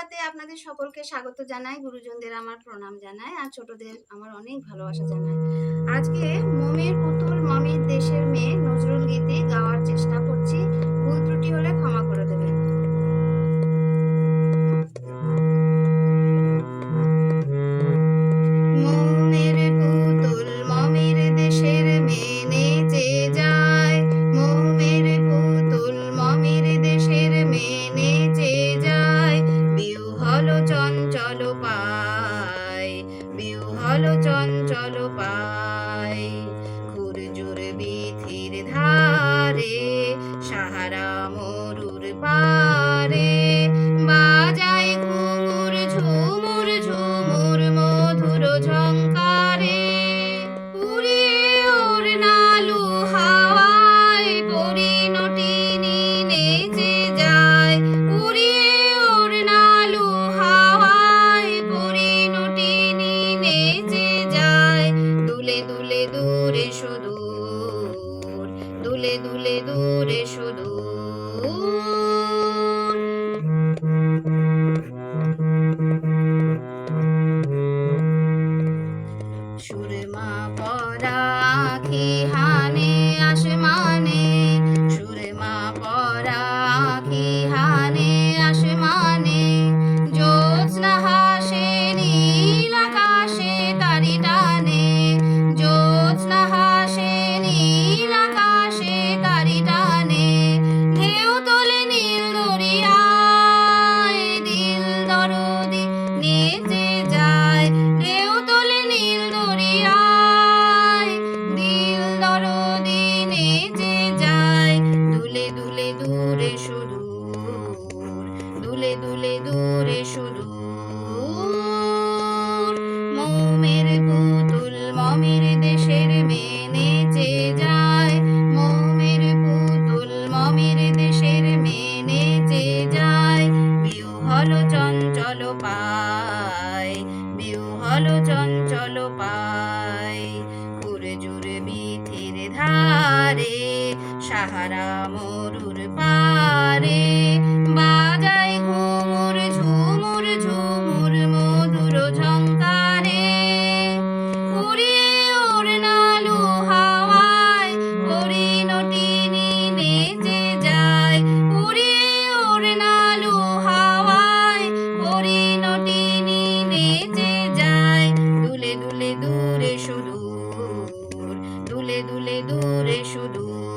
সুপ্রভাতে আপনাদের সকলকে স্বাগত জানাই, গুরুজনদের আমার প্রণাম জানাই আর ছোটদের আমার অনেক ভালোবাসা জানাই। আজকে মমির পুতুল মমির দেশের মেয়ে নজরুল গীতি চঞ্চল পাই খুরজুর বিথির ধারে সাহারা মরুর পারে দুলে দূরে সুদূর দুলে দুলে দূরে সুদূর। সুরমা পরা আখি দূরে সুদূর দুলে দুলে দূরে সুদূর মোমের পুতুল মমির দেশের মেয়ে নেচে যায়, মোমের পুতুল মমির দেশের মেয়ে নেচে যায়। বিউ হলো চঞ্চল পায় বিউ হলো চঞ্চল পায়। ঘুরে জুড়ে বিথির ধারে সাহারা মরুর পারে বাজাই ঘুমুর ঝুমুর ঝুমুর মধুর ঝঙ্কারে উড়িয়ে ওড়না হাওয়ায় পরিণটিনি নেচে যায়। উড়িয়ে ওড়না হাওয়ায় পরিণটিনি নেচে যায়। দুলে দুলে দূরে সুদূর, দুলে দুলে দূরে সুদূর।